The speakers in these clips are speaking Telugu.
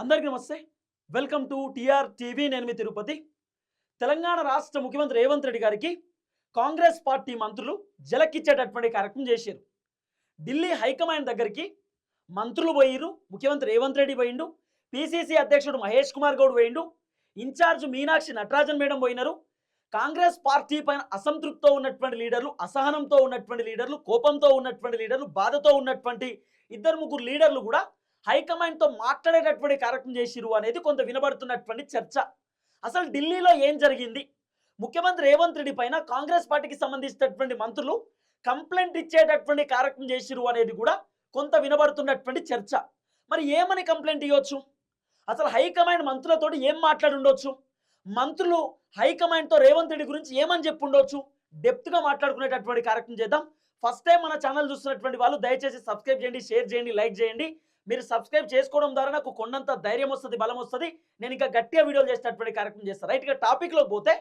అందరికీ నమస్తే. Welcome to TR TV. నేను మీ తిరుపతి. తెలంగాణ రాష్ట్ర ముఖ్యమంత్రి రేవంత్ రెడ్డి గారికి కాంగ్రెస్ పార్టీ మంత్రులు జలకిచ్చేటటువంటి కార్యక్రమం చేశారు. ఢిల్లీ హైకమాండ్ దగ్గరికి మంత్రులు పోయిరు ముఖ్యమంత్రి రేవంత్ రెడ్డి పోయిండు. పిసిసి అధ్యక్షుడు మహేష్ కుమార్ గౌడ్ పోయిండు. ఇన్ఛార్జ్ మీనాక్షి నటరాజన్ మేడం పోయినారు. కాంగ్రెస్ పార్టీ పైన అసంతృప్తితో ఉన్నటువంటి లీడర్లు అసహనంతో ఉన్నటువంటి లీడర్లు కోపంతో ఉన్నటువంటి లీడర్లు బాధతో ఉన్నటువంటి ఇద్దరు ముగ్గురు లీడర్లు కూడా హైకమాండ్తో మాట్లాడేటటువంటి కార్యక్రమం చేసిరు అనేది కొంత వినబడుతున్నటువంటి చర్చ. అసలు ఢిల్లీలో ఏం జరిగింది? ముఖ్యమంత్రి రేవంత్ రెడ్డి పైన కాంగ్రెస్ పార్టీకి సంబంధించినటువంటి మంత్రులు కంప్లైంట్ ఇచ్చేటటువంటి కార్యక్రమం చేసిరు అనేది కూడా కొంత వినబడుతున్నటువంటి చర్చ. మరి ఏమని కంప్లైంట్ ఇవ్వచ్చు అసలు హైకమాండ్ మంత్రులతోటి ఏం మాట్లాడి ఉండొచ్చు మంత్రులు హైకమాండ్తో రేవంత్ రెడ్డి గురించి ఏమని చెప్పి ఉండొచ్చు డెప్త్గా మాట్లాడుకునేటటువంటి కార్యక్రమం చేద్దాం. ఫస్ట్ టైం మన ఛానల్ చూస్తున్నటువంటి వాళ్ళు దయచేసి సబ్స్క్రైబ్ చేయండి షేర్ చేయండి లైక్ చేయండి. మీరు సబ్స్క్రైబ్ చేసుకోవడం ద్వారా నాకు కొండంత ధైర్యం వస్తుంది బలం వస్తుంది. నేను ఇంకా గట్టిగా వీడియోలు చేసేటటువంటి కార్యక్రమం చేస్తాను రైట్గా టాపిక్లోకి పోతే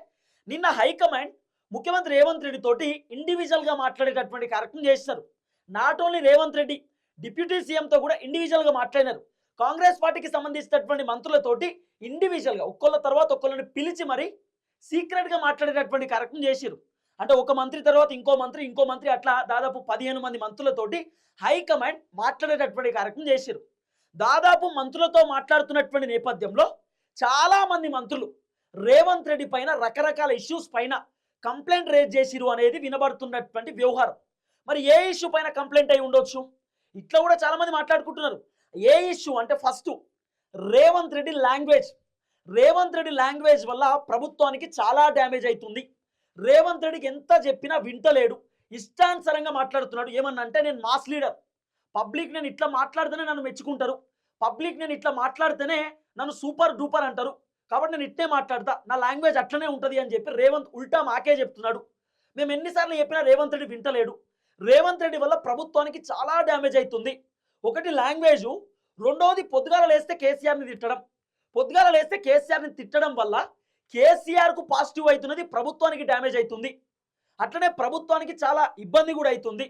నిన్న హైకమాండ్ ముఖ్యమంత్రి రేవంత్ రెడ్డి తోటి ఇండివిజువల్గా మాట్లాడేటటువంటి కార్యక్రమం చేస్తారు not only Revanth Reddy deputy సీఎంతో కూడా ఇండివిజువల్గా మాట్లాడినారు. కాంగ్రెస్ పార్టీకి సంబంధించినటువంటి మంత్రులతోటి ఇండివిజువల్గా ఒక్కొల్ల తర్వాత ఒక్కొల్లని పిలిచి మరి సీక్రెట్గా మాట్లాడేటటువంటి కార్యక్రమం చేశారు అంటే ఒక మంత్రి తర్వాత ఇంకో మంత్రి ఇంకో మంత్రి అట్లా దాదాపు పదిహేను మంది మంత్రులతోటి హైకమాండ్ మాట్లాడేటటువంటి కార్యక్రమం చేశారు దాదాపు మంత్రులతో మాట్లాడుతున్నటువంటి నేపథ్యంలో చాలా మంది మంత్రులు రేవంత్ రెడ్డి పైన రకరకాల ఇష్యూస్ పైన కంప్లైంట్ రేజ్ చేసిరు అనేది వినబడుతున్నటువంటి వ్యవహారం. మరి ఏ ఇష్యూ పైన కంప్లైంట్ అయి ఉండొచ్చు? ఇట్లా కూడా చాలామంది మాట్లాడుకుంటున్నారు. ఏ ఇష్యూ అంటే first Revanth Reddy language Revanth Reddy language వల్ల ప్రభుత్వానికి చాలా డ్యామేజ్ అవుతుంది రేవంత్ రెడ్డికి ఎంత చెప్పినా వింటలేడు. ఇష్టానుసరంగా మాట్లాడుతున్నాడు. ఏమన్నా అంటే నేను మాస్ లీడర్. పబ్లిక్ నేను ఇట్లా మాట్లాడితేనే నన్ను మెచ్చుకుంటారు. పబ్లిక్ నేను ఇట్లా మాట్లాడితేనే నన్ను సూపర్ డూపర్ అంటారు. కాబట్టి నేను ఇట్టే మాట్లాడతా. నా లాంగ్వేజ్ అట్లనే ఉంటుంది అని చెప్పి రేవంత్ ఉల్టా మాకే చెప్తున్నాడు. మేము ఎన్నిసార్లు చెప్పినా రేవంత్ రెడ్డి వింటలేడు. రేవంత్ రెడ్డి వల్ల ప్రభుత్వానికి చాలా డ్యామేజ్ అవుతుంది ఒకటి లాంగ్వేజ్. రెండవది పొద్దుగాల లేస్తే కేసీఆర్ని తిట్టడం. పొద్దుగాల లేస్తే కేసీఆర్ని తిట్టడం వల్ల కేసీఆర్కు పాజిటివ్ అవుతున్నది ప్రభుత్వానికి డ్యామేజ్ అవుతుంది. అట్లనే ప్రభుత్వానికి చాలా ఇబ్బంది కూడా అవుతుంది.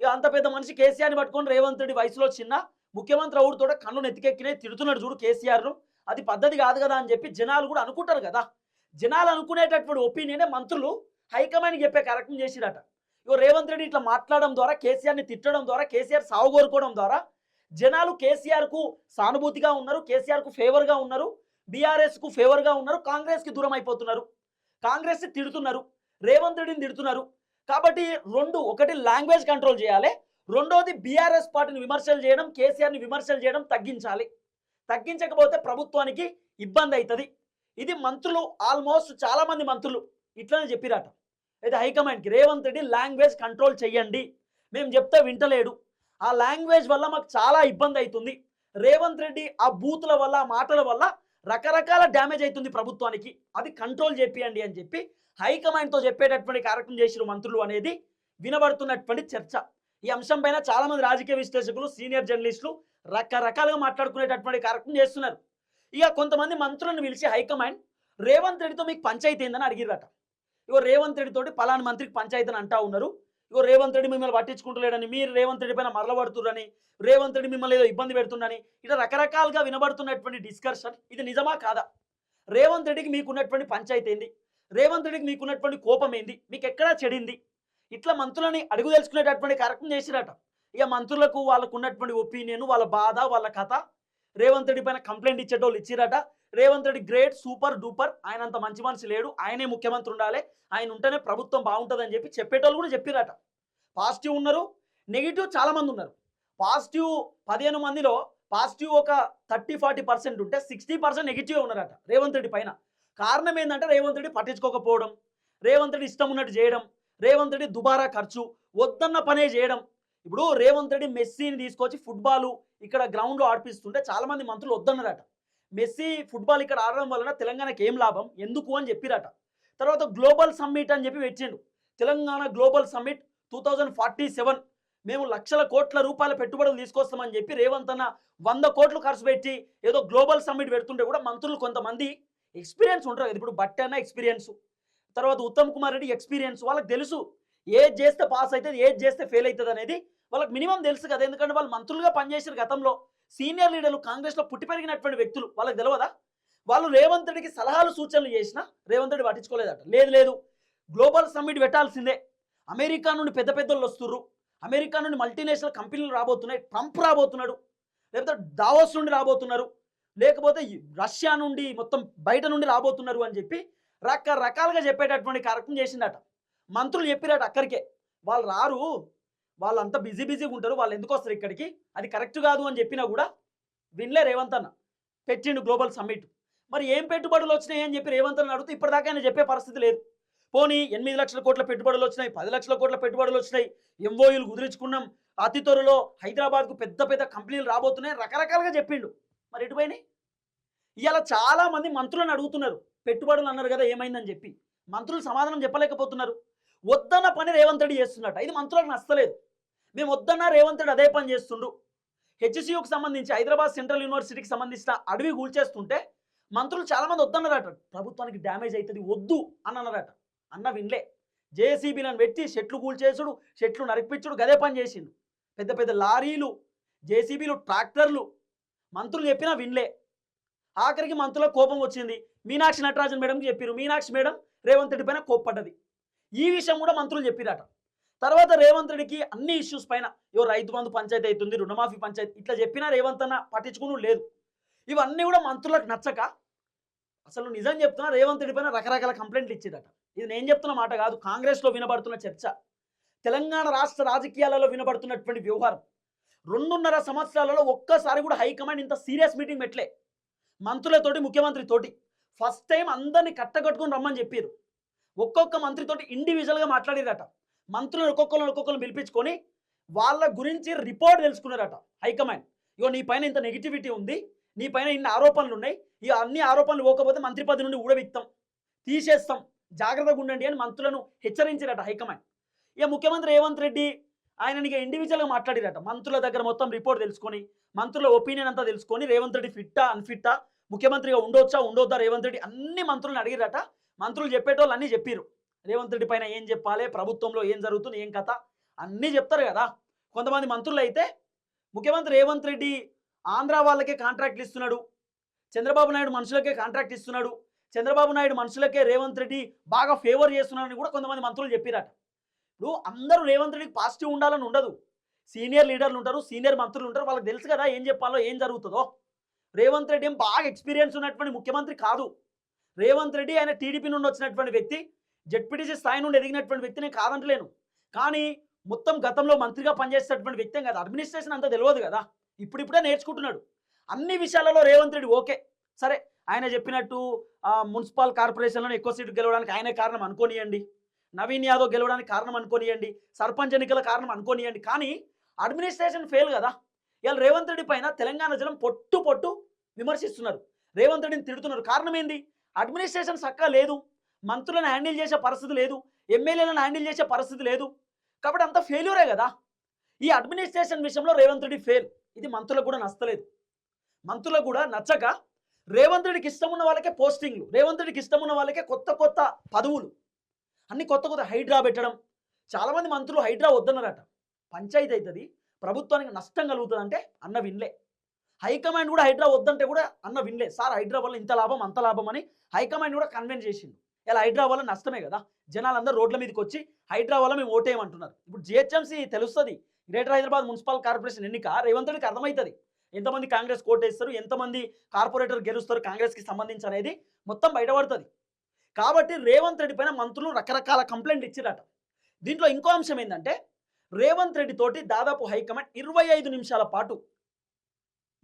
అంత పెద్ద మనిషి కేసీఆర్ని పట్టుకొని రేవంత్ రెడ్డి వయసులో చిన్న ముఖ్యమంత్రి అవుడుతో కన్ను నెత్తికెక్కినే తిడుతున్నాడు చూడు కేసీఆర్ను. అది పద్ధతి కాదు కదా అని చెప్పి జనాలు కూడా అనుకుంటారు కదా. జనాలు అనుకునేటటువంటి ఒపీనియనే మంత్రులు హైకమాండ్కి చెప్పే కార్యక్రమం చేసిరట. ఇగో రేవంత్ రెడ్డి ఇట్లా మాట్లాడడం ద్వారా కేసీఆర్ని తిట్టడం ద్వారా కేసీఆర్ సాగు కోరుకోవడం ద్వారా జనాలు కేసీఆర్కు సానుభూతిగా ఉన్నారు కేసీఆర్కు ఫేవర్గా ఉన్నారు. బీఆర్ఎస్కు ఫేవర్గా ఉన్నారు కాంగ్రెస్కి దూరం అయిపోతున్నారు కాంగ్రెస్ని తిడుతున్నారు రేవంత్ రెడ్డిని తిడుతున్నారు. కాబట్టి రెండు ఒకటి లాంగ్వేజ్ కంట్రోల్ చేయాలి రెండోది బీఆర్ఎస్ పార్టీని విమర్శలు చేయడం కేసీఆర్ని విమర్శలు చేయడం తగ్గించాలి. తగ్గించకపోతే ప్రభుత్వానికి ఇబ్బంది అవుతుంది ఇది మంత్రులు ఆల్మోస్ట్ చాలామంది మంత్రులు ఇట్లనే చెప్పిరట. అయితే హైకమాండ్కి రేవంత్ రెడ్డి లాంగ్వేజ్ కంట్రోల్ చెయ్యండి. మేము చెప్తే వింటలేడు. ఆ లాంగ్వేజ్ వల్ల మాకు చాలా ఇబ్బంది అవుతుంది రేవంత్ రెడ్డి ఆ బూతుల వల్ల మాటల వల్ల రకరకాల డ్యామేజ్ అవుతుంది ప్రభుత్వానికి. అది కంట్రోల్ చేపియండి అని చెప్పి హైకమాండ్తో చెప్పేటటువంటి కార్యక్రమం చేసిన మంత్రులు అనేది వినబడుతున్నటువంటి చర్చ. ఈ అంశం పైన రాజకీయ విశ్లేషకులు సీనియర్ జర్నలిస్టులు రకరకాలుగా మాట్లాడుకునేటటువంటి కార్యక్రమం చేస్తున్నారు. ఇక కొంతమంది మంత్రులను పిలిచి హైకమాండ్ రేవంత్ రెడ్డితో మీకు పంచాయతీ ఏందని అడిగిరట ఇగో రేవంత్ రెడ్డితోటి పలాని మంత్రికి పంచాయతీ అని అంటా ఉన్నారు. ఇగో రేవంత్ రెడ్డి మిమ్మల్ని పట్టించుకుంటలేడని మీరు రేవంత్ రెడ్డి పైన మరలబడుతురని రేవంత్ రెడ్డి మిమ్మల్ని ఏదో ఇబ్బంది పెడుతుండని ఇట్లా రకరకాలుగా వినబడుతున్నటువంటి డిస్కషన్ ఇది నిజమా కాదా? రేవంత్ రెడ్డికి మీకున్నటువంటి పంచాయతీ ఏంది? రేవంత్ రెడ్డికి మీకున్నటువంటి కోపం ఏంది? మీకు ఎక్కడా చెడింది? ఇట్లా మంత్రులని అడుగు తెలుసుకునేటటువంటి కార్యక్రమం చేసిరట. ఇక మంత్రులకు వాళ్ళకు ఉన్నటువంటి ఒపీనియన్ వాళ్ళ బాధ వాళ్ళ కథ రేవంత్ రెడ్డి పైన కంప్లైంట్ ఇచ్చేటోళ్ళు ఇచ్చిరట. Revanth Reddy great super duper. ఆయన అంత మంచి మనిషి లేడు. ఆయనే ముఖ్యమంత్రి ఉండాలి. ఆయన ఉంటేనే ప్రభుత్వం బాగుంటుందని చెప్పి చెప్పేటోళ్ళు కూడా చెప్పిరట పాజిటివ్ ఉన్నారు. నెగిటివ్ చాలా మంది ఉన్నారు. పాజిటివ్ పదిహేను మందిలో పాజిటివ్ ఒక థర్టీ ఫార్టీ పర్సెంట్ ఉంటే సిక్స్టీ పర్సెంట్ నెగిటివ్ ఉన్నారట రేవంత్ రెడ్డి పైన. కారణం ఏంటంటే రేవంత్ రెడ్డి పట్టించుకోకపోవడం రేవంత్ రెడ్డి ఇష్టం ఉన్నట్టు చేయడం రేవంత్ రెడ్డి దుబారా ఖర్చు వద్దన్న పనే చేయడం. ఇప్పుడు రేవంత్ రెడ్డి మెస్సీని తీసుకొచ్చి ఫుట్బాల్ ఇక్కడ గ్రౌండ్లో ఆడిపిస్తుంటే చాలా మంది మంత్రులు వద్దన్నారట. మెస్సీ ఫుట్బాల్ ఇక్కడ ఆడడం వలన తెలంగాణకి ఏం లాభం? ఎందుకు అని చెప్పిరట. తర్వాత గ్లోబల్ సమ్మిట్ అని చెప్పి పెట్టిండు. Telangana global summit two thousand forty seven. మేము లక్షల కోట్ల రూపాయల పెట్టుబడులు తీసుకొస్తామని చెప్పి రేవంత్ అన్న వంద కోట్లు ఖర్చు పెట్టి ఏదో గ్లోబల్ సమ్మిట్ పెడుతుంటే కూడా మంత్రులు కొంతమంది ఎక్స్పీరియన్స్ ఉంటారు కదా. ఇప్పుడు బట్టి అన్న ఎక్స్పీరియన్స్. తర్వాత ఉత్తమ్ కుమార్ రెడ్డి ఎక్స్పీరియన్స్. వాళ్ళకి తెలుసు ఏది చేస్తే పాస్ అవుతుంది ఏది చేస్తే ఫెయిల్ అవుతుంది అనేది వాళ్ళకి మినిమం తెలుసు కదా. ఎందుకంటే వాళ్ళు మంత్రులుగా పనిచేసారు గతంలో. సీనియర్ లీడర్లు కాంగ్రెస్లో పుట్టి పెరిగినటువంటి వ్యక్తులు వాళ్ళకి తెలియదా వాళ్ళు రేవంత్ రెడ్డికి సలహాలు సూచనలు చేసినా రేవంత్ రెడ్డి పట్టించుకోలేదట. లేదు లేదు. గ్లోబల్ సమ్మిట్ పెట్టాల్సిందే. అమెరికా నుండి పెద్ద పెద్దలు వస్తుర్రు. అమెరికా నుండి మల్టీనేషనల్ కంపెనీలు రాబోతున్నాయి. ట్రంప్ రాబోతున్నాడు. లేకపోతే దావోస్ నుండి రాబోతున్నారు. లేకపోతే ఈ రష్యా నుండి మొత్తం బయట నుండి రాబోతున్నారు అని చెప్పి రకరకాలుగా చెప్పేటటువంటి కార్యక్రమం చేసిండట మంత్రులు చెప్పిరట అక్కడికే. వాళ్ళు రారు. వాళ్ళంతా బిజీ బిజీగా ఉంటారు. వాళ్ళు ఎందుకు వస్తారు ఇక్కడికి? అది కరెక్ట్ కాదు అని చెప్పినా కూడా వినలే రేవంత్ అన్న పెట్టిండు గ్లోబల్ సమ్మిట్. మరి ఏం పెట్టుబడులు వచ్చినాయి అని చెప్పి రేవంత్ అన్న అడుగుతూ ఇప్పటిదాకా ఆయన చెప్పే పరిస్థితి లేదు. పోనీ ఎనిమిది లక్షల కోట్ల పెట్టుబడులు వచ్చినాయి పది లక్షల కోట్ల పెట్టుబడులు వచ్చినాయి. ఎంఓయూలు కుదిరించుకున్నాం. అతి త్వరలో హైదరాబాద్కు పెద్ద పెద్ద కంపెనీలు రాబోతున్నాయి రకరకాలుగా చెప్పిండు. మరి ఎటు ఇలా చాలామంది చాలా మంది మంత్రులను అడుగుతున్నారు. పెట్టుబడులు అన్నారు కదా ఏమైందని చెప్పి. మంత్రులు సమాధానం చెప్పలేకపోతున్నారు. వద్దన్న పని రేవంత్ రెడ్డి చేస్తున్నట్టు ఇది మంత్రులకు నచ్చలేదు. మేము వద్దన్న రేవంత్ రెడ్డి అదే పని చేస్తుండు. హెచ్సియుకి సంబంధించి హైదరాబాద్ సెంట్రల్ యూనివర్సిటీకి సంబంధించిన అడవి కూల్చేస్తుంటే మంత్రులు చాలామంది వద్దన్నారట. ప్రభుత్వానికి డ్యామేజ్ అవుతుంది వద్దు అని అన్నారట. అన్న వినలే. జేసీబీలను పెట్టి చెట్లు కూల్చేసుడు చెట్లు నరిపించుడు గదే పని చేసిండు. పెద్ద పెద్ద లారీలు జేసీబీలు ట్రాక్టర్లు మంత్రులు చెప్పినా వినలే. ఆఖరికి మంత్రులకు కోపం వచ్చింది. మీనాక్షి నటరాజన్ మేడంకి చెప్పారు మీనాక్షి మేడం రేవంత్ రెడ్డి పైన కోప్పడ్డది. ఈ విషయం కూడా మంత్రులు చెప్పిరట తర్వాత రేవంత్ రెడ్డికి అన్ని ఇష్యూస్ పైన ఇవో రైతు బంధు పంచాయతీ అవుతుంది రుణమాఫీ పంచాయతీ ఇట్లా చెప్పినా రేవంత్ అన్న పట్టించుకుని లేదు. ఇవన్నీ కూడా మంత్రులకు నచ్చక అసలు నిజం చెప్తున్నా రేవంత్ రెడ్డి పైన రకరకాల కంప్లైంట్లు ఇచ్చేదట ఇది నేను చెప్తున్న మాట కాదు కాంగ్రెస్లో వినబడుతున్న చర్చ. తెలంగాణ రాష్ట్ర రాజకీయాలలో వినబడుతున్నటువంటి వ్యవహారం. రెండున్నర సంవత్సరాలలో ఒక్కసారి కూడా హైకమాండ్ ఇంత సీరియస్ మీటింగ్ పెట్టలే. మంత్రులతోటి ముఖ్యమంత్రి తోటి. ఫస్ట్ టైం అందరినీ కట్టగట్టుకుని రమ్మని చెప్పారు ఒక్కొక్క మంత్రితోటి ఇండివిజువల్గా మాట్లాడేదట మంత్రులను ఒక్కొక్కరు ఒక్కొక్కరు పిలిపించుకొని వాళ్ళ గురించి రిపోర్ట్ తెలుసుకున్నారట హైకమాండ్. ఇగో నీ పైన ఇంత నెగిటివిటీ ఉంది నీ పైన ఇన్ని ఆరోపణలు ఉన్నాయి ఈ అన్ని ఆరోపణలు పోకపోతే మంత్రి పదవి నుండి ఊడబిక్తాం తీసేస్తాం జాగ్రత్తగా ఉండండి అని మంత్రులను హెచ్చరించారట హైకమాండ్. ఇక ముఖ్యమంత్రి రేవంత్ రెడ్డి ఆయన ఇక ఇండివిజువల్గా మాట్లాడిరట మంత్రుల దగ్గర మొత్తం రిపోర్ట్ తెలుసుకొని మంత్రుల ఒపీనియన్ అంతా తెలుసుకొని రేవంత్ రెడ్డి ఫిట్టా అన్ఫిట్టా ముఖ్యమంత్రిగా ఉండొచ్చా ఉండొద్దా రేవంత్ రెడ్డి అన్ని మంత్రులను అడిగిరట మంత్రులు చెప్పేటోళ్ళు అన్నీ చెప్పారు రేవంత్ రెడ్డి పైన ఏం చెప్పాలి? ప్రభుత్వంలో ఏం జరుగుతుంది? ఏం కథ? అన్నీ చెప్తారు కదా. కొంతమంది మంత్రులు అయితే ముఖ్యమంత్రి రేవంత్ రెడ్డి ఆంధ్ర వాళ్ళకే కాంట్రాక్ట్లు ఇస్తున్నాడు. చంద్రబాబు నాయుడు మనుషులకే కాంట్రాక్ట్ ఇస్తున్నాడు. చంద్రబాబు నాయుడు మనుషులకే రేవంత్ రెడ్డి బాగా ఫేవర్ చేస్తున్నాడని కూడా కొంతమంది మంత్రులు చెప్పిరట. ఇప్పుడు అందరూ రేవంత్ రెడ్డికి పాజిటివ్ ఉండాలని ఉండదు. సీనియర్ లీడర్లు ఉంటారు సీనియర్ మంత్రులు ఉంటారు. వాళ్ళకి తెలుసు కదా ఏం చెప్పాలో ఏం జరుగుతుందో. రేవంత్ రెడ్డి ఏం బాగా ఎక్స్పీరియన్స్ ఉన్నటువంటి ముఖ్యమంత్రి కాదు. రేవంత్ రెడ్డి ఆయన టీడీపీ నుండి వచ్చినటువంటి వ్యక్తి. జడ్పీటీసీ స్థాయి నుండి ఎదిగినటువంటి వ్యక్తిని కాదంటలేను. కానీ మొత్తం గతంలో మంత్రిగా పనిచేసేటటువంటి వ్యక్తి కదా. అడ్మినిస్ట్రేషన్ అంతా తెలియదు కదా. ఇప్పుడిప్పుడే నేర్చుకుంటున్నాడు. అన్ని విషయాలలో రేవంత్ రెడ్డి ఓకే. సరే ఆయన చెప్పినట్టు మున్సిపల్ కార్పొరేషన్లో ఎక్కువ సీట్లు గెలవడానికి ఆయనే కారణం అనుకోనియండి. నవీన్ యాదవ్ గెలవడానికి కారణం అనుకోనియండి. సర్పంచ్ ఎన్నికల కారణం అనుకోనియండి. కానీ అడ్మినిస్ట్రేషన్ ఫెయిల్ కదా. ఇవాళ రేవంత్ రెడ్డి పైన తెలంగాణ జనం పొట్టు పొట్టు విమర్శిస్తున్నారు. రేవంత్ రెడ్డిని తిడుతున్నారు. కారణం ఏంది? అడ్మినిస్ట్రేషన్ చక్కగా లేదు. మంత్రులను హ్యాండిల్ చేసే పరిస్థితి లేదు ఎమ్మెల్యేలను హ్యాండిల్ చేసే పరిస్థితి లేదు. కాబట్టి అంత ఫెయిల్యూరే కదా. ఈ అడ్మినిస్ట్రేషన్ విషయంలో రేవంత్ రెడ్డి ఫెయిల్. ఇది మంత్రులకు కూడా నచ్చలేదు. మంత్రులకు కూడా నచ్చక రేవంత్ రెడ్డికి ఇష్టం ఉన్న వాళ్ళకే పోస్టింగ్లు రేవంత్ రెడ్డికి ఇష్టం ఉన్న వాళ్ళకే కొత్త కొత్త పదవులు అన్ని కొత్త కొత్త హైడ్రా పెట్టడం. చాలామంది మంత్రులు హైడ్రా వద్దన్నారట. పంచాయతీ అవుతుంది ప్రభుత్వానికి నష్టం కలుగుతుంది అంటే అన్న వినలే. హైకమాండ్ కూడా హైడ్రా వద్దంటే కూడా అన్న వినలే. సార్ హైడ్రా వల్ల ఇంత లాభం అంత లాభం అని హైకమాండ్ కూడా కన్వెన్స్ చేసిండు. ఇలా హైదరాబాద్లో నష్టమే కదా. జనాలందరూ రోడ్ల మీదకి వచ్చి హైదరాబాద్లో మేము ఓటేయమంటున్నారు. ఇప్పుడు జిహెచ్ఎంసీ తెలుస్తుంది. గ్రేటర్ హైదరాబాద్ మున్సిపల్ కార్పొరేషన్ ఎన్నిక రేవంత్ రెడ్డికి అర్థమవుతుంది. ఎంతమంది కాంగ్రెస్ కోటేస్తారు ఎంతమంది కార్పొరేటర్ గెలుస్తారు కాంగ్రెస్కి సంబంధించి అనేది మొత్తం బయటపడుతుంది. కాబట్టి రేవంత్ రెడ్డి పైన మంత్రులు రకరకాల కంప్లైంట్ ఇచ్చిరట. దీంట్లో ఇంకో అంశం ఏంటంటే రేవంత్ రెడ్డి తోటి దాదాపు హైకమాండ్ ఇరవై ఐదు నిమిషాల పాటు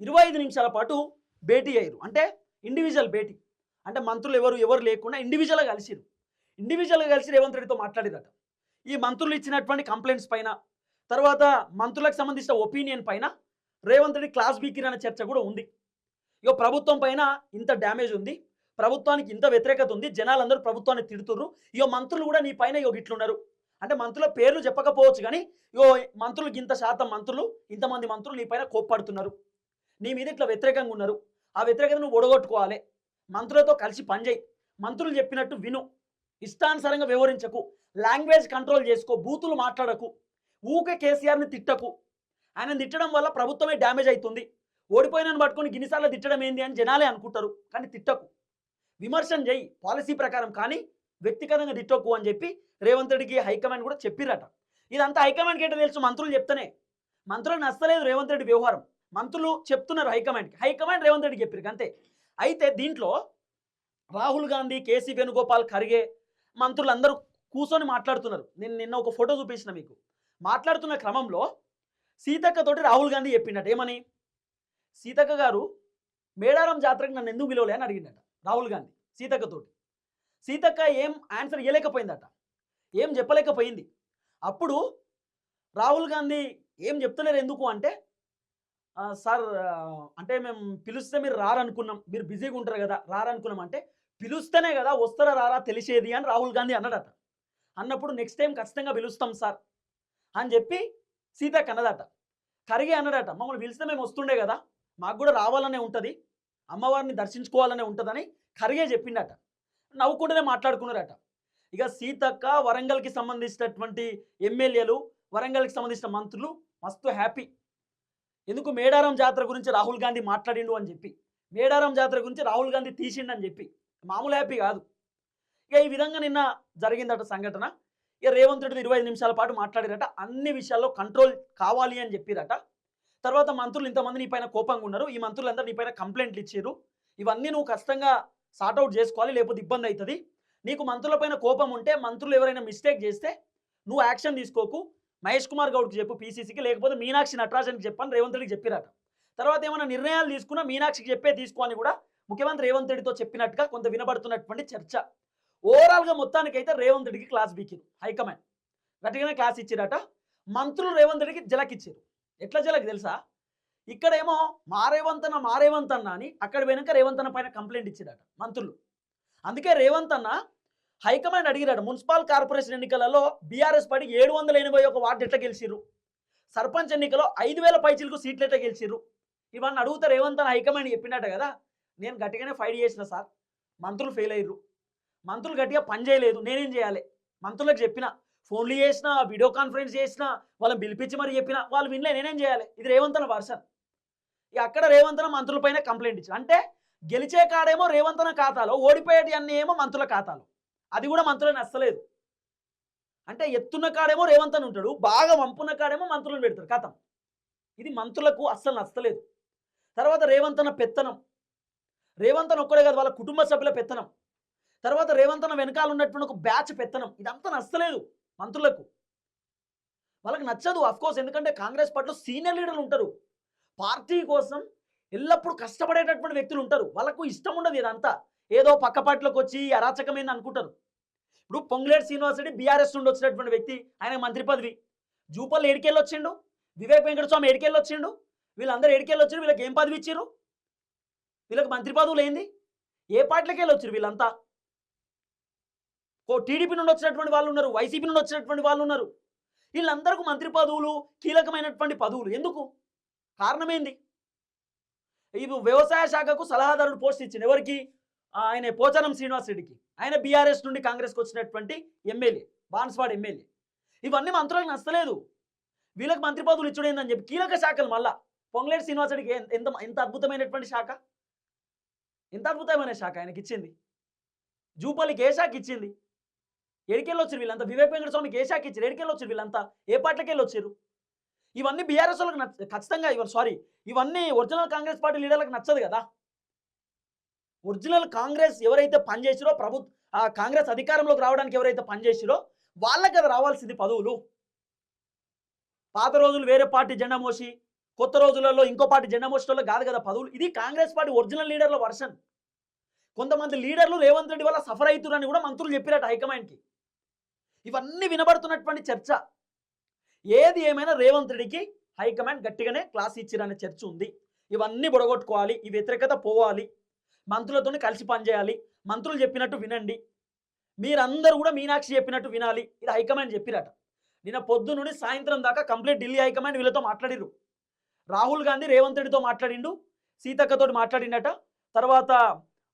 ఇరవై ఐదు నిమిషాల పాటు భేటీ అయ్యారు. అంటే ఇండివిజువల్ భేటీ. అంటే మంత్రులు ఎవరు ఎవరు లేకుండా ఇండివిజువల్గా కలిసిరు ఇండివిజువల్గా కలిసి రేవంత్ రెడ్డితో మాట్లాడిరట. ఈ మంత్రులు ఇచ్చినటువంటి కంప్లైంట్స్ పైన తర్వాత మంత్రులకు సంబంధించిన ఒపీనియన్ పైన రేవంత్ రెడ్డి క్లాస్ బీకిర్ అనే చర్చ కూడా ఉంది. ఇక ప్రభుత్వం పైన ఇంత డ్యామేజ్ ఉంది. ప్రభుత్వానికి ఇంత వ్యతిరేకత ఉంది. జనాలందరూ ప్రభుత్వాన్ని తిడుతుర్రు. ఇగో మంత్రులు కూడా నీ పైన ఇగో ఇట్లున్నారు అంటే మంత్రుల పేర్లు చెప్పకపోవచ్చు కానీ ఇగో మంత్రులకు ఇంత శాతం మంత్రులు ఇంతమంది మంత్రులు నీ పైన కోప్పడుతున్నారు. నీ మీద ఇట్లా వ్యతిరేకంగా ఉన్నారు. ఆ వ్యతిరేకత నువ్వు ఒడగొట్టుకోవాలి. మంత్రులతో కలిసి పనిచేయి మంత్రులు చెప్పినట్టు విను. ఇష్టానుసారంగా వివరించకు లాంగ్వేజ్ కంట్రోల్ చేసుకో. బూతులు మాట్లాడకు. ఊకే కేసీఆర్ని తిట్టకు. ఆయన తిట్టడం వల్ల ప్రభుత్వమే డ్యామేజ్ అవుతుంది ఓడిపోయినని పట్టుకొని గిన్నిసార్లు తిట్టడం ఏంది అని జనాలే అనుకుంటారు. కానీ తిట్టకు. విమర్శన చేయి. పాలసీ ప్రకారం కానీ వ్యక్తిగతంగా తిట్టకు అని చెప్పి రేవంత్ రెడ్డికి హైకమాండ్ కూడా చెప్పిరట ఇదంతా హైకమాండ్కి ఏంటో తెలుసు మంత్రులు చెప్తేనే. మంత్రులు నచ్చలేదు రేవంత్ రెడ్డి వ్యవహారం. మంత్రులు చెప్తున్నారు హైకమాండ్కి. హైకమాండ్ రేవంత్ రెడ్డి చెప్పారు అంతే. అయితే దీంట్లో రాహుల్ గాంధీ కేసీ వేణుగోపాల్ ఖర్గే మంత్రులు అందరూ కూర్చొని మాట్లాడుతున్నారు. నేను నిన్న ఒక ఫోటో చూపించిన మీకు. మాట్లాడుతున్న క్రమంలో సీతక్కతోటి రాహుల్ గాంధీ చెప్పిండట ఏమని? సీతక్క గారు మేడారం జాతరకు నన్ను ఎందుకు పిలవలే అని అడిగిండట రాహుల్ గాంధీ సీతక్కతోటి సీతక్క ఏం ఆన్సర్ ఇవ్వలేకపోయిందట ఏం చెప్పలేకపోయింది. అప్పుడు రాహుల్ గాంధీ ఏం చెప్తలేరు ఎందుకు అంటే సార్ అంటే మేము పిలిస్తే మీరు రారనుకున్నాం. మీరు బిజీగా ఉంటారు కదా రారనుకున్నాం అంటే పిలుస్తేనే కదా వస్తారా రారా తెలిసేది అని రాహుల్ గాంధీ అన్నాడట. అన్నప్పుడు నెక్స్ట్ టైం ఖచ్చితంగా పిలుస్తాం సార్ అని చెప్పి సీతక్క అన్నదట. కరిగి అన్నాడట మమ్మల్ని పిలిస్తే మేము వస్తుండే కదా మాకు కూడా రావాలనే ఉంటుంది అమ్మవారిని దర్శించుకోవాలనే ఉంటుందని ఖర్గే చెప్పిండట. నవ్వుకుంటూనే మాట్లాడుకున్నారట. ఇక సీతక్క వరంగల్కి సంబంధించినటువంటి ఎమ్మెల్యేలు వరంగల్కి సంబంధించిన మంత్రులు మస్తు హ్యాపీ ఎందుకు మేడారం జాతర గురించి రాహుల్ గాంధీ మాట్లాడిండు అని చెప్పి? మేడారం జాతర గురించి రాహుల్ గాంధీ తీసిండు అని చెప్పి? మామూలు హ్యాపీ కాదు. ఇక ఈ విధంగా నిన్న జరిగిందట సంఘటన. ఇక రేవంత్ రెడ్డి ఇరవై నిమిషాల పాటు మాట్లాడారట. అన్ని విషయాల్లో కంట్రోల్ కావాలి అని చెప్పిరట. తర్వాత మంత్రులు ఇంతమంది నీ పైన కోపంగా ఉన్నారు. ఈ మంత్రులందరూ నీ పైన కంప్లైంట్లు ఇచ్చారు ఇవన్నీ నువ్వు కష్టంగా సార్ట్అవుట్ చేసుకోవాలి లేకపోతే ఇబ్బంది అవుతుంది నీకు మంత్రులపైన కోపం ఉంటే మంత్రులు ఎవరైనా మిస్టేక్ చేస్తే నువ్వు యాక్షన్ తీసుకోకు. మహేష్ కుమార్ గౌడ్కి చెప్పు పీసీసీకి లేకపోతే మీనాక్షి నటరాజన్కి చెప్పని రేవంత్ రెడ్డికి చెప్పిరట. తర్వాత ఏమైనా నిర్ణయాలు తీసుకున్నా మీనాక్షికి చెప్పే తీసుకో అని కూడా ముఖ్యమంత్రి రేవంత్ రెడ్డితో చెప్పినట్టుగా కొంత వినబడుతున్నటువంటి చర్చ. ఓవరాల్గా మొత్తానికైతే రేవంత్ రెడ్డికి క్లాస్ బీకిరు హైకమాండ్. గట్టిగానే క్లాస్ ఇచ్చిరట. మంత్రులు రేవంత్ రెడ్డికి జలకిచ్చారు ఎట్లా జలక్ తెలుసా? ఇక్కడేమో మారేవంతన మారేవంతన్న అని అక్కడ వెనుక రేవంతన పైన కంప్లైంట్ ఇచ్చిరట మంత్రులు. అందుకే రేవంత్ అన్న హైకమాండ్ అడిగిరాడు మున్సిపల్ కార్పొరేషన్ ఎన్నికలలో బీఆర్ఎస్ పడి ఏడు వందల ఎనభై ఒక వార్డు ఎట్లా గెలిచిర్రు? సర్పంచ్ ఎన్నికలో ఐదు వేల పైచీలకు సీట్లు ఎట్లా గెలిచిర్రు? ఇవన్నీ అడుగుతారు ఏమంతా హైకమాండ్ చెప్పినట్ట కదా? నేను గట్టిగానే ఫైట్ చేసిన సార్. మంత్రులు ఫెయిల్ అయ్యారు మంత్రులు గట్టిగా పని చేయలేదు. నేనేం చేయాలి? మంత్రులకు చెప్పిన ఫోన్లు చేసిన వీడియో కాన్ఫరెన్స్ చేసిన వాళ్ళని పిలిపించి మరి చెప్పిన వాళ్ళు వినలే. నేనేం చేయాలి? ఇది రేవంతన వర్షన్. ఇక అక్కడ రేవంతన మంత్రులపైన కంప్లైంట్ ఇచ్చారు అంటే గెలిచే కాడేమో రేవంతన ఖాతాలో ఓడిపోయేటి అన్నీ ఏమో మంత్రుల ఖాతాలో. అది కూడా మంత్రులు నచ్చలేదు. అంటే ఎత్తున్న కాడేమో రేవంత్ అని ఉంటాడు బాగా వంపున్న కాడేమో మంత్రులను పెడతారు కథం. ఇది మంత్రులకు అస్సలు నచ్చలేదు. తర్వాత రేవంత్ అన్న పెత్తనం. రేవంత్ అని ఒక్కడే కాదు వాళ్ళ కుటుంబ సభ్యుల పెత్తనం. తర్వాత రేవంత్ అన్న వెనకాల ఉన్నటువంటి ఒక బ్యాచ్ పెత్తనం. ఇదంతా నచ్చలేదు మంత్రులకు. వాళ్ళకి నచ్చదు అఫ్కోర్స్ ఎందుకంటే కాంగ్రెస్ పార్టీలో సీనియర్ లీడర్లు ఉంటారు. పార్టీ కోసం ఎల్లప్పుడూ కష్టపడేటటువంటి వ్యక్తులు ఉంటారు. వాళ్ళకు ఇష్టం ఉండదు ఇదంతా. ఏదో పక్క వచ్చి అరాచకమైంది అనుకుంటారు. ఇప్పుడు పొంగులేటి శ్రీనివాస్ రెడ్డి బీఆర్ఎస్ నుండి వచ్చినటువంటి వ్యక్తి ఆయన మంత్రి పదవి. జూపల్ ఏడికెళ్ళి వచ్చిండు? వివేక్ వెంకటస్వామి ఏడికెళ్ళి వచ్చిండు? వీళ్ళందరూ ఏడికెళ్ళి వచ్చిండు వీళ్ళకి ఏం పదవి ఇచ్చారు వీళ్ళకి మంత్రి పదవులు ఏంది? ఏ పార్టీలకి వెళ్ళి వచ్చారు వీళ్ళంతా? ఓ టీడీపీ నుండి వచ్చినటువంటి వాళ్ళు ఉన్నారు వైసీపీ నుండి వచ్చినటువంటి వాళ్ళు ఉన్నారు. వీళ్ళందరికీ మంత్రి పదవులు కీలకమైనటువంటి పదవులు. ఎందుకు? కారణం ఏంది? ఇది వ్యవసాయ శాఖకు సలహాదారుడు పోస్ట్ ఇచ్చింది ఎవరికి? ఆయన పోచారం శ్రీనివాస్ రెడ్డికి. ఆయన బీఆర్ఎస్ నుండి కాంగ్రెస్కి వచ్చినటువంటి ఎమ్మెల్యే బాన్స్వాడ్ ఎమ్మెల్యే. ఇవన్నీ మంత్రులకు నచ్చలేదు. వీళ్ళకి మంత్రి పదవులు ఇచ్చుడైందని చెప్పి కీలక శాఖలు మళ్ళా. పొంగులేటి శ్రీనివాస్ రెడ్డికి ఎంత ఎంత అద్భుతమైనటువంటి శాఖ? ఎంత అద్భుతమైన శాఖ ఆయనకి ఇచ్చింది? జూపల్లికి ఏ శాఖ ఇచ్చింది? ఎడికెళ్ళి వచ్చారు వీళ్ళంతా? వివేక్ వెంకట స్వామికి ఏ శాఖ ఇచ్చారు? ఎడికెళ్ళి వచ్చారు వీళ్ళంతా? ఏ పార్టీకి వెళ్ళి వచ్చారు? ఇవన్నీ బీఆర్ఎస్ వాళ్ళకి నచ్చ ఖచ్చితంగా ఇవ్వరు సారీ ఇవన్నీ ఒరిజినల్ కాంగ్రెస్ పార్టీ లీడర్లకు నచ్చదు కదా? ఒరిజినల్ కాంగ్రెస్ ఎవరైతే పనిచేసిరో ప్రభు కాంగ్రెస్ అధికారంలోకి రావడానికి ఎవరైతే పనిచేసిరో వాళ్ళకి అది రావాల్సింది పదవులు. పాత రోజులు వేరే పార్టీ జెండా మోసి కొత్త రోజులలో ఇంకో పార్టీ జెండా మోసడంలో కాదు కదా పదవులు. ఇది కాంగ్రెస్ పార్టీ ఒరిజినల్ లీడర్ల వర్షన్. కొంతమంది లీడర్లు రేవంత్ రెడ్డి వల్ల సఫర్ అవుతున్నారని కూడా మంత్రులు చెప్పారట హైకమాండ్కి. ఇవన్నీ వినబడుతున్నటువంటి చర్చ. ఏది ఏమైనా రేవంత్ రెడ్డికి హైకమాండ్ గట్టిగానే క్లాస్ ఇచ్చిరనే చర్చ ఉంది. ఇవన్నీ బొడగొట్టుకోవాలి ఈ వ్యతిరేకత పోవాలి. మంత్రులతోనే కలిసి పనిచేయాలి మంత్రులు చెప్పినట్టు వినండి. మీరందరూ కూడా మీనాక్షి చెప్పినట్టు వినాలి. ఇది హైకమాండ్ చెప్పిరట. నిన్న పొద్దు నుండి సాయంత్రం దాకా కంప్లీట్ ఢిల్లీ హైకమాండ్ వీళ్ళతో మాట్లాడిరు రాహుల్ గాంధీ రేవంత్ రెడ్డితో మాట్లాడిండు. సీతక్కతో మాట్లాడిండట. తర్వాత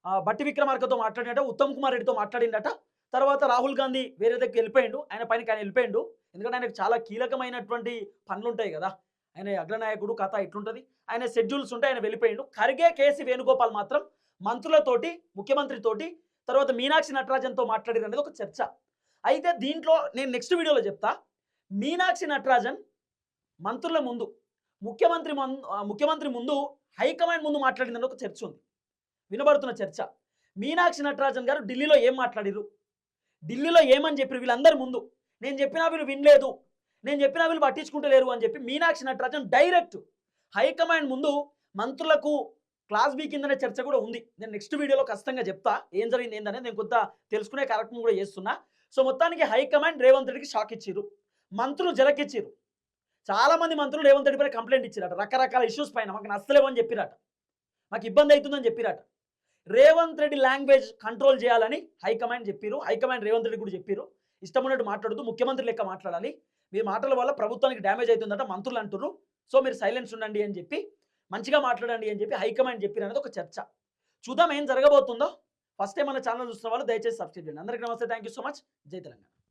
భట్టి బట్టి విక్రమార్కతో మాట్లాడినట ఉత్తమ్ కుమార్ రెడ్డితో మాట్లాడిండట. తర్వాత రాహుల్ గాంధీ వేరే దగ్గరికి వెళ్ళిపోయిండు. ఆయన పైనకి ఆయన వెళ్ళిపోయిండు. ఎందుకంటే ఆయనకు చాలా కీలకమైనటువంటి పనులు ఉంటాయి కదా. ఆయన అగ్రనాయకుడు కథ ఇట్లుంటుంది. ఆయన షెడ్యూల్స్ ఉంటే ఆయన వెళ్ళిపోయిండు. ఖర్గే కేసి వేణుగోపాల్ మాత్రం మంత్రులతోటి ముఖ్యమంత్రితోటి తర్వాత మీనాక్షి నటరాజన్తో మాట్లాడారు అనేది ఒక చర్చ. అయితే దీంట్లో నేను నెక్స్ట్ వీడియోలో చెప్తా. మీనాక్షి నటరాజన్ మంత్రుల ముందు ముఖ్యమంత్రి ముఖ్యమంత్రి ముందు హైకమాండ్ ముందు మాట్లాడిందని ఒక చర్చ ఉంది. వినబడుతున్న చర్చ. మీనాక్షి నటరాజన్ గారు ఢిల్లీలో ఏం మాట్లాడిరు? ఢిల్లీలో ఏమని చెప్పారు? వీళ్ళందరి ముందు. నేను చెప్పినా వీళ్ళు వినలేదు. నేను చెప్పినా వీళ్ళు పట్టించుకుంటలేరు అని చెప్పి మీనాక్షి నటరాజన్ డైరెక్ట్ హైకమాండ్ ముందు మంత్రులకు క్లాస్ బి కిందనే చర్చ కూడా ఉంది. నేను నెక్స్ట్ వీడియోలో ఖచ్చితంగా చెప్తా. ఏం జరిగింది ఏందనేది నేను కొంత తెలుసుకునే కార్యక్రమం కూడా చేస్తున్నా. సో మొత్తానికి హైకమాండ్ రేవంత్ రెడ్డికి షాక్ ఇచ్చిర్రు. మంత్రులు జలకిచ్చారు చాలా మంది మంత్రులు రేవంత్ రెడ్డి పైన కంప్లైంట్ ఇచ్చారట రకరకాల ఇష్యూస్ పైన మాకు నచ్చలేమని చెప్పిరట మాకు ఇబ్బంది అవుతుందని చెప్పిరట రేవంత్ రెడ్డి లాంగ్వేజ్ కంట్రోల్ చేయాలని హైకమాండ్ చెప్పారు హైకమాండ్ రేవంత్ రెడ్డి కూడా చెప్పిరు ఇష్టం ఉన్నట్టు మాట్లాడుతూ ముఖ్యమంత్రి లెక్క మాట్లాడాలి. మీ మాటల వల్ల ప్రభుత్వానికి డ్యామేజ్ అవుతుందట మంత్రులు అంటున్నారు సో మీరు సైలెన్స్ ఉండండి అని చెప్పి మంచిగా మాట్లాడండి అని చెప్పి హైకమాండ్ చెప్పారు అనేది ఒక చర్చ. చూద్దాం ఏం జరగబోతుందో. ఫస్ట్ టైం మన ఛానల్ చూస్తున్న వాళ్ళు దయచేసి సబ్స్క్రైబ్ చేయండి. అందరికీ నమస్తే. Thank you so much. జై తెలంగాణ.